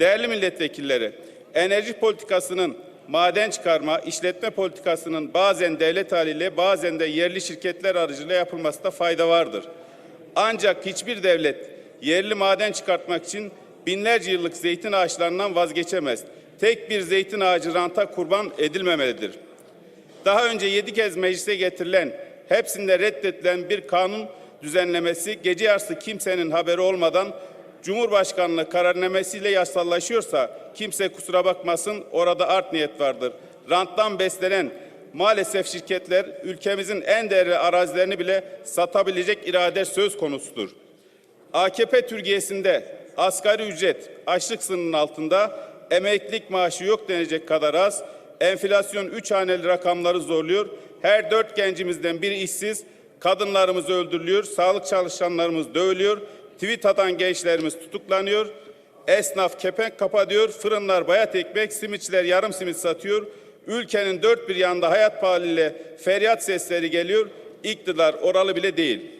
Değerli milletvekilleri, enerji politikasının maden çıkarma, işletme politikasının bazen devlet haliyle bazen de yerli şirketler aracılığıyla yapılmasında fayda vardır. Ancak hiçbir devlet yerli maden çıkartmak için binlerce yıllık zeytin ağaçlarından vazgeçemez. Tek bir zeytin ağacı ranta kurban edilmemelidir. Daha önce yedi kez meclise getirilen, hepsinde reddedilen bir kanun düzenlemesi gece yarısı kimsenin haberi olmadan Cumhurbaşkanlığı kararnamesiyle yasallaşıyorsa kimse kusura bakmasın orada art niyet vardır. Ranttan beslenen maalesef şirketler ülkemizin en değerli arazilerini bile satabilecek irade söz konusudur. AKP Türkiye'sinde asgari ücret açlık sınırının altında, emeklilik maaşı yok denecek kadar az, enflasyon üç haneli rakamları zorluyor, her dört gencimizden biri işsiz, kadınlarımız öldürülüyor, sağlık çalışanlarımız dövülüyor, tweet atan gençlerimiz tutuklanıyor, esnaf kepenk kapatıyor, fırınlar bayat ekmek, simitçiler yarım simit satıyor, ülkenin dört bir yanında hayat pahalılığıyla feryat sesleri geliyor, iktidar oralı bile değil.